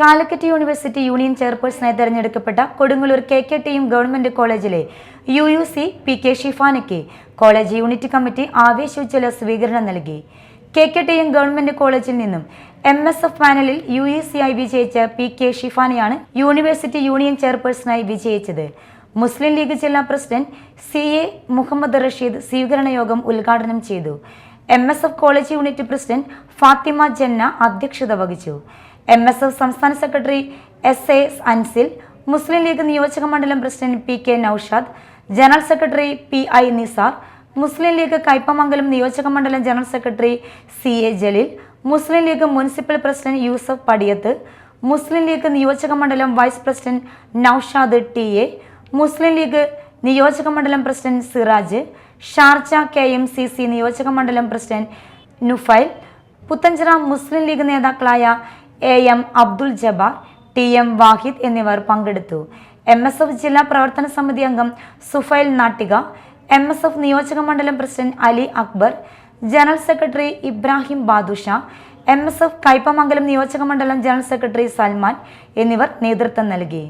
Calicut university union ചെയർപേഴ്സണായി തെരഞ്ഞെടുക്കപ്പെട്ട Kodungallur K K T M government കോളേജിലെ U U C P K ഷിഫാനയ്ക്ക് college unit committee ആവേശോജ്വല സ്വീകരണം നൽകി. K K T M government കോളേജിൽ നിന്നും എം എസ് എഫ് പാനലിൽ യു ഇ സി ആയി വിജയിച്ച പി കെ ഷിഫാനയാണ് യൂണിവേഴ്സിറ്റി യൂണിയൻ ചെയർപേഴ്സണായി വിജയിച്ചത്. മുസ്ലിം ലീഗ് ജില്ലാ president C A Muhammad Rasheed സ്വീകരണ യോഗം ഉദ്ഘാടനം ചെയ്തു. M S F college unit president Fathima Janna അധ്യക്ഷത വഹിച്ചു. എം എസ് എഫ് സംസ്ഥാന secretary S A Ansil Muslim League നിയോജക മണ്ഡലം president P K Noushad general secretary P I Nisar Muslim League Kaipamangalam നിയോജക മണ്ഡലം general secretary C A Jaleel Muslim League municipal president Yusuf Padiyath Muslim League നിയോജക മണ്ഡലം vice president Noushad T A Muslim League നിയോജക മണ്ഡലം president Siraj Sharjah K M C C നിയോജക മണ്ഡലം president Nufail Puthenchira Muslim League നേതാക്കളായ A M Abdul Jabbar T M Wahid എന്നിവർ പങ്കെടുത്തു. M S F ജില്ലാ പ്രവർത്തന സമിതി അംഗം Sufail Nattika M S F നിയോജക മണ്ഡലം president Ali Akbar general secretary Ibrahim Badusha M S F Kaipamangalam നിയോജക മണ്ഡലം ജനറൽ സെക്രട്ടറി സൽമാൻ എന്നിവർ നേതൃത്വം നൽകി.